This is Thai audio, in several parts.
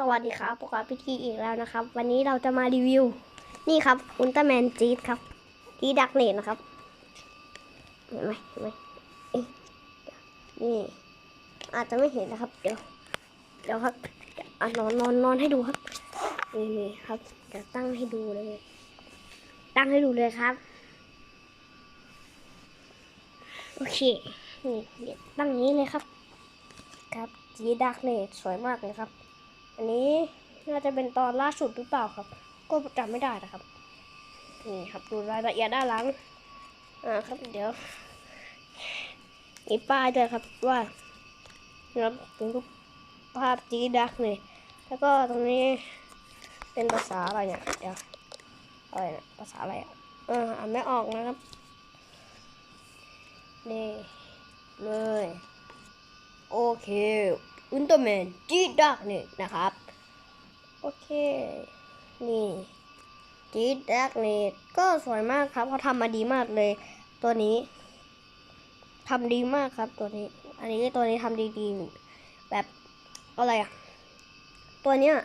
สวัสดีครับพวกเราพิธีอีกแล้วนะครับ วันนี้เราจะมารีวิว นี่ครับอุลตร้าแมนจี๊ดครับจีดักเนตนะครับเห็นไหมเห็นไหมเอ๊ะนี่ อาจจะไม่เห็นนะครับ เดี๋ยวเดี๋ยวครับอะนอนนอนนอนให้ดูครับนี่นี่ครับเดี๋ยวตั้งให้ดูเลย ตั้งให้ดูเลยครับ โอเคนี่ตั้งอย่างนี้เลยครับ ครับจีดักเนตสวยมากเลยครับ อันนี้น่าจะเป็นตอนล่าสุดหรือเปล่าครับ ก็จำไม่ได้นะครับ นี่ครับดูรายละเอียดด้านหลัง อ่าครับ เดี๋ยวมีป้ายด้วยครับว่านะครับเป็นรูปภาพจีดักเลย แล้วก็ตรงนี้เป็นภาษาอะไรเนี่ย เดี๋ยวอะไรเนี่ยภาษาอะไรอะเอออ่านไม่ออกนะครับ นี่ เลย โอเค อุลตร้าแมนจีดักเนี่ยนะครับ โอเค นี่จีดักเนี่ยก็สวยมากครับเขาทำมาดีมากเลย ตัวนี้ทำดีมากครับตัวนี้ อันนี้ตัวนี้ทำดีๆแบบอะไรอะตัวเนี้ย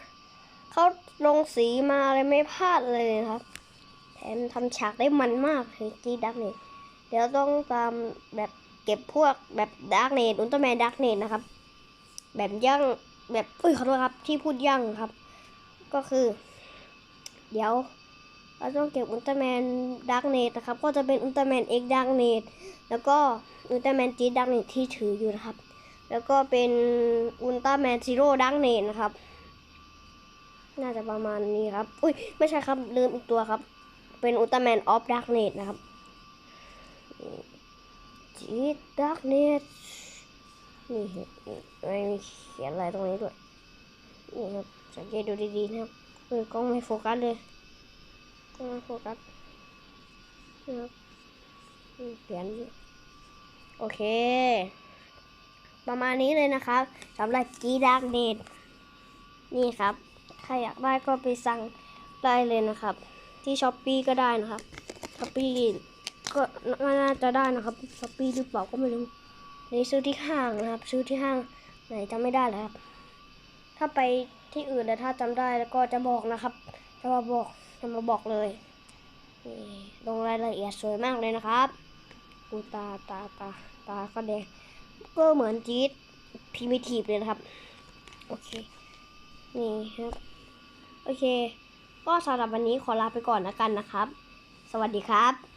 เขาลงสีมาเลยไม่พลาดเลยครับ แถมทำฉากได้มันมากเลยจีดักเนี่ยเดี๋ยวต้องตามแบบเก็บพวกแบบดาร์กเนตอุลตร้าแมนดาร์กเนตนะครับ แบบย่างแบบอุ้ยขอโทษครับที่พูดย่างครับ ก็คือ เดี๋ยวเราต้องเก็บอุลตร้าแมนดาร์กเนตนะครับ ก็จะเป็นอุลตร้าแมนเอ็กดาร์กเนตแล้วก็อุลตร้าแมนจีดาร์กเนตที่ถืออยู่นะครับ แล้วก็เป็นอุลตร้าแมนซีโร่ดาร์กเนตนะครับ น่าจะประมาณนี้ครับ อุ้ยไม่ใช่ครับลืมอีกตัวครับ เป็นอุลตร้าแมนออฟดาร์กเนตนะครับจีดาร์กเนต นี่ไม่มีเขียนอะไรตรงนี้ด้วยนี่ครับสังเกตดูดีๆนะครับเออกล้องไม่โฟกัสเลยกล้องไม่โฟกัสนะครับเขียนโอเค ประมาณนี้เลยนะครับสำหรับกีดาร์กเนตนี่ครับใครอยากได้ก็ไปสั่งได้เลยนะครับ ที่ช้อปปีก็ได้นะครับช้อปปีก็น่าจะได้นะครับช้อปปีหรือเปล่าก็ไม่รู้ นนี้ซื้อที่ห้างนะครับ ซื้อที่ห้างไหนจำไม่ได้แล้วครับ ถ้าไปที่อื่นแล้วถ้าจำได้แล้วก็จะบอกนะครับ จะมาบอกจะมาบอกเลยนี่ลงรายละเอียดสวยมากเลยนะครับดูตาตาตาตาก็แดงก็เหมือนจี๊ดพิมิทีฟเลยนะครับ โอเค นี่ครับ โอเค ก็สำหรับวันนี้ขอลาไปก่อนแล้วกันนะครับ สวัสดีครับ